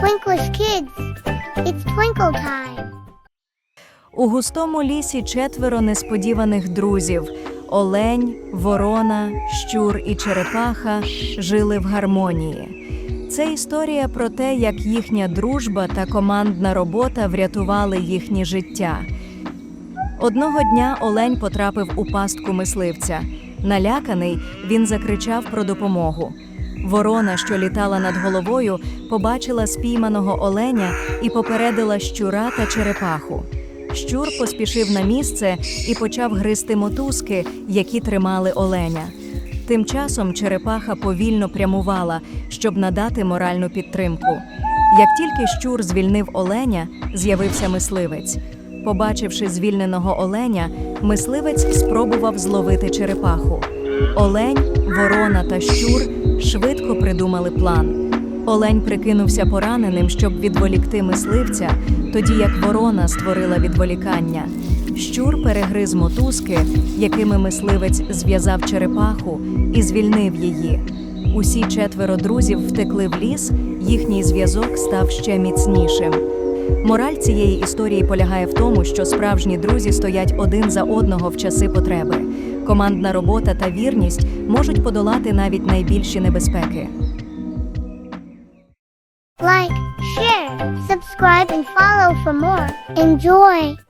Twinklish kids, it's twinkle time. У густому лісі четверо несподіваних друзів олень, ворона, щур і черепаха жили в гармонії. Це історія про те, як їхня дружба та командна робота врятували їхнє життя. Одного дня олень потрапив у пастку мисливця. Наляканий, він закричав про допомогу. Ворона, що літала над головою, побачила спійманого оленя і попередила щура та черепаху. Щур поспішив на місце і почав гризти мотузки, які тримали оленя. Тим часом черепаха повільно прямувала, щоб надати моральну підтримку. Як тільки щур звільнив оленя, з'явився мисливець. Побачивши звільненого оленя, мисливець спробував зловити черепаху. Олень, ворона та щур швидко придумали план. Олень прикинувся пораненим, щоб відволікти мисливця, тоді як ворона створила відволікання. Щур перегриз мотузки, якими мисливець зв'язав черепаху і звільнив її. Усі четверо друзів втекли в ліс, їхній зв'язок став ще міцнішим. Мораль цієї історії полягає в тому, що справжні друзі стоять один за одного в часи потреби. Командна робота та вірність можуть подолати навіть найбільші небезпеки. Like, share, subscribe, and follow for more. Enjoy!